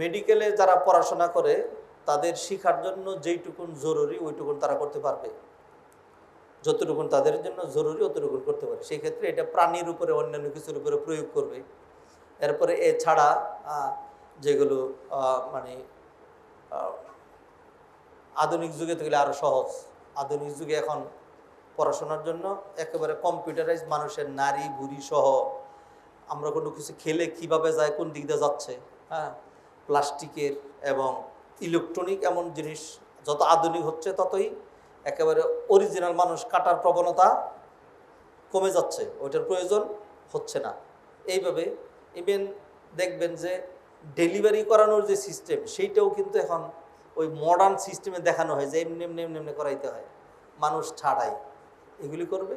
মেডিকেলে যারা পড়াশোনা করে, তাদের শিখার জন্য যেইটুকুন জরুরি, ওইটুকুন তারা করতে পারবে। যতটুকুন তাদের জন্য জরুরি, অতটুকুন করতে পারে সেই ক্ষেত্রে এটা প্রাণীর উপরে, অন্যান্য কিছুর উপরে প্রয়োগ করবে। এরপরে এছাড়া যেগুলো মানে আধুনিক যুগে তো আরও সহজ। আধুনিক যুগে এখন পড়াশোনার জন্য একেবারে কম্পিউটারাইজ মানুষের নারী, বুড়ি সহ আমরা কোনো কিছু খেলে কীভাবে যায়, কোন দিক দিয়ে যাচ্ছে হ্যাঁ? প্লাস্টিকের এবং ইলেকট্রনিক এমন জিনিস যত আধুনিক হচ্ছে ততই একেবারে অরিজিনাল মানুষ কাটার প্রবণতা কমে যাচ্ছে, ওইটার প্রয়োজন হচ্ছে না। এইভাবে ইভেন দেখবেন যে ডেলিভারি করানোর যে সিস্টেম সেইটাও কিন্তু এখন ওই মডার্ন সিস্টেমে দেখানো হয় যে এমনি এমনি এমনি এমনি করাইতে হয়, মানুষ ছাড়াই। এগুলি করবে।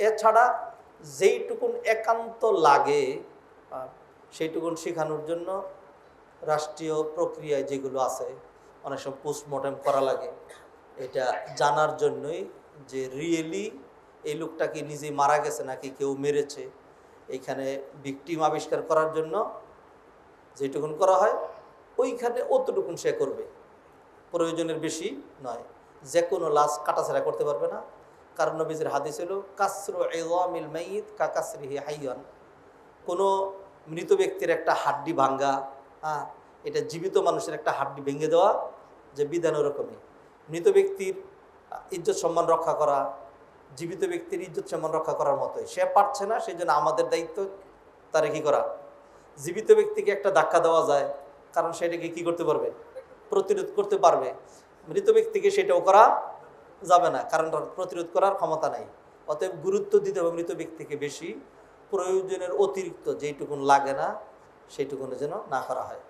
এছাড়া যেইটুকুন একান্ত লাগে সেইটুকুন শেখানোর জন্য রাষ্ট্রীয় প্রক্রিয়ায় যেগুলো আছে, অনেক সময় পোস্টমর্টেম করা লাগে। এটা জানার জন্যই যে রিয়েলি এই লোকটা কি নিজে মারা গেছে নাকি কেউ মেরেছে, এইখানে ভিকটিম আবিষ্কার করার জন্য যেটুকুন করা হয়, ওইখানে অতটুকুন সে করবে। প্রয়োজনের বেশি নয়। যে কোনো লাশ কাটাছাড়া করতে পারবে না। কারণ নবীজের হাদিস হলো, কাসরু এওয়ামিল মাইয়িত কা কাসরিহি হাইয়ান কোনো মৃত ব্যক্তির একটা হাড্ডি ভাঙ্গা হ্যাঁ এটা জীবিত মানুষের একটা হাড্ডি ভেঙে দেওয়া যে বিধান ওরকমই। মৃত ব্যক্তির ইজ্জত সম্মান রক্ষা করা, জীবিত ব্যক্তির ইজ্জত সম্মান রক্ষা করার মতোই। সে পারছে না সেই জন্য আমাদের দায়িত্ব তারে কি করা। জীবিত ব্যক্তিকে একটা ধাক্কা দেওয়া যায়, কারণ সেটাকে কি করতে পারবে? প্রতিরোধ করতে পারবে। মৃত ব্যক্তিকে সেটাও করা যাবে না, কারণ প্রতিরোধ করার ক্ষমতা নাই। অতএব গুরুত্ব দিতে হবে মৃত ব্যক্তিকে বেশি। প্রয়োজনের অতিরিক্ত যেইটুকুন লাগে না সেইটুকুন যেন না করা হয়।